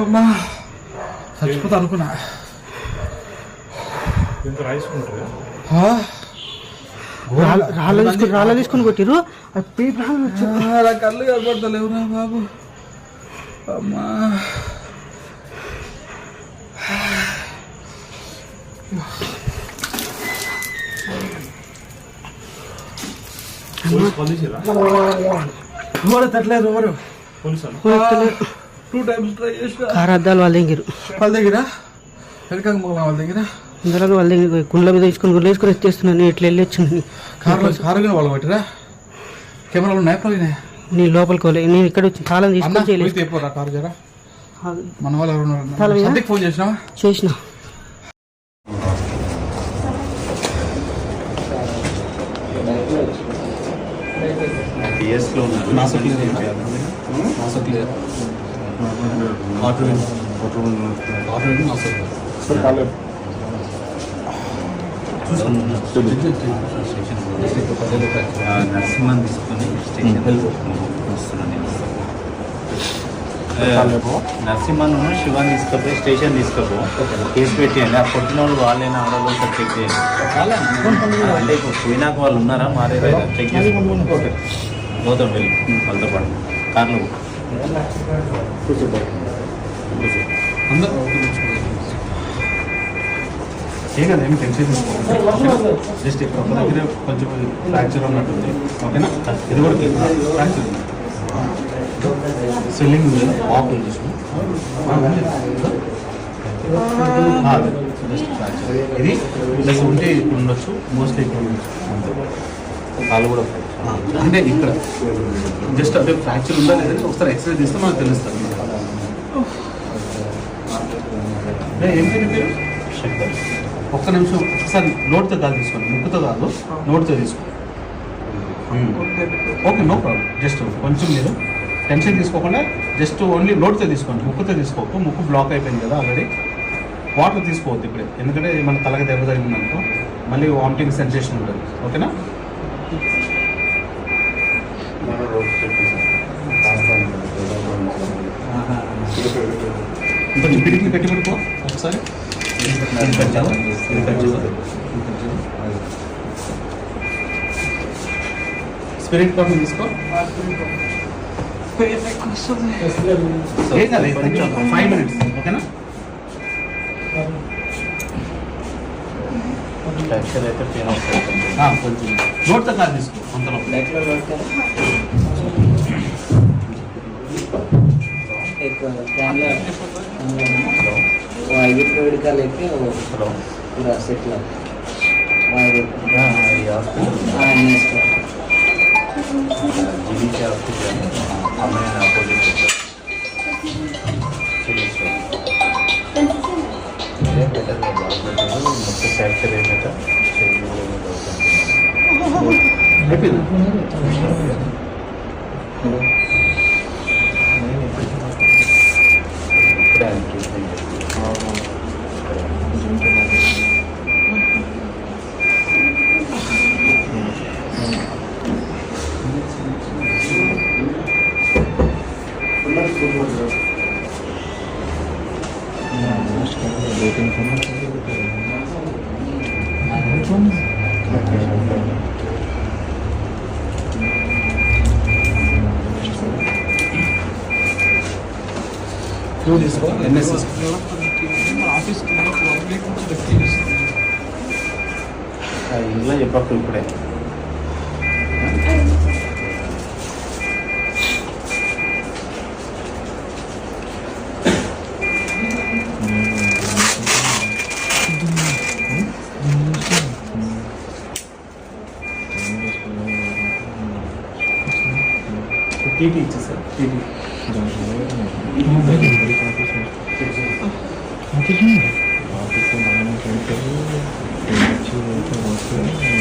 అమ్మా చచ్చిపోతా అనుకున్నా? రాళ్ళ తీసుకుని రాళ్ళ తీసుకుని కొట్టిరు నా కళ్ళు కనబడతలేవురా బాబు. అమ్మా. ఎవరు తట్టలేదు ఎవరు? పోలీసు టూ టైమ్స్ ట్రై చేసిన. కారు అద్దాలు వాళ్ళ దగ్గర. వాళ్ళ దగ్గర? వెనక మళ్ళీ వాళ్ళ దగ్గర? ఇందులో వాళ్ళ దగ్గర గుండ్ల మీద తీసుకుని గుండ్ల తీసుకుని ఎత్తేస్తున్నాను. ఇట్లా వెళ్ళి వచ్చింది కార్లో కారుగా వాళ్ళు పట్టిరా కెమెరాలు ఉన్నాయి పోయినాయి నీ లోపలికి వెళ్ళి నేను ఇక్కడ వచ్చి తాళం తీసుకొని చేయలేదు. కారు జరా? మన వాళ్ళు ఎవరు ఉన్నారు ఫోన్ చేసినావా? చేసిన. పిఎస్లో ఉన్నారు. నాసో క్లియర్ ఆటో ఆటో నాసో నరసింహన్ తీసుకొని స్టేషన్ వస్తున్నాను నరసింహన్ శివాన్ తీసుకపోయి స్టేషన్ తీసుకపో కేసు పెట్టేయండి ఆ కొట్టిన వాళ్ళు వాళ్ళైనా ఆడలో ఒకసారి చెక్ చేయండి అంటే పోయినాక వాళ్ళు ఉన్నారా మారే చెక్ చేసి పోతాం వెళ్ళి వాళ్ళతో పాటు కార్లో ఏం కదా ఏమి టెన్షన్ జస్ట్ ఇక్కడ ఒక దగ్గర కొంచెం ఫ్రాక్చర్ ఉన్నట్టుంది ఓకేనా ఇది కూడా ఫ్రాక్చర్ స్వెల్లింగ్ ఉంది వాక్ ఉంది జస్ట్ ఫ్రాక్చర్ ఇది ప్లస్ ఉంటే ఇప్పుడు ఉండొచ్చు మోస్ట్లీ ఇక్కడ ఉండొచ్చు అంతే. కాలు కూడా అంటే ఇక్కడ జస్ట్ అంటే ఫ్రాక్చర్ ఉందా లేదా ఒకసారి ఎక్స్రే తీస్తే మనకు తెలుస్తుంది. ఏ, పేరు పేరు? ఒక్క నిమిషం ఒకసారి నోట్తో కాదు తీసుకోండి. ముక్కుతో కాదు నోట్తో తీసుకోండి. Okay no problem. జస్ట్ కొంచెం మీరు టెన్షన్ తీసుకోకుండా జస్ట్ ఓన్లీ నోట్తో తీసుకోండి. ముక్కుతో తీసుకోకు. ముక్కు బ్లాక్ అయిపోయింది కదా ఆల్రెడీ వాటర్ తీసుకోవద్దు ఇప్పుడే. ఎందుకంటే మన తలకి దెబ్బ తగిలిందనుకో మళ్ళీ వామిటింగ్ సెన్సేషన్ ఉంటుంది. ఓకేనా? కొంచెం పిడికి పెట్టి పెట్టుకో ఒకసారి. స్పిరిట్ కాఫీ తీసుకో. ఫైవ్ మినిట్స్ ఓకేనా? నోట్తో కాదు తీసుకో అంతలో. हाँ नेक्स्ट జీవిత హాస్పిటల్ అమ్మాయి ఆపోజిట్ ఇదే బెటర్ మొత్తం ఫ్రాక్చర్ అయినాక చేయి కూడా ఏమైనా అవుతుంది అయిపోయింది నువ్వు తీసుకో ఎన్ఎస్ఎస్ ఇంట్లో చెప్పకు ఇప్పుడే. एटी थी सर एटी वापस से मांगना चाहिए अच्छी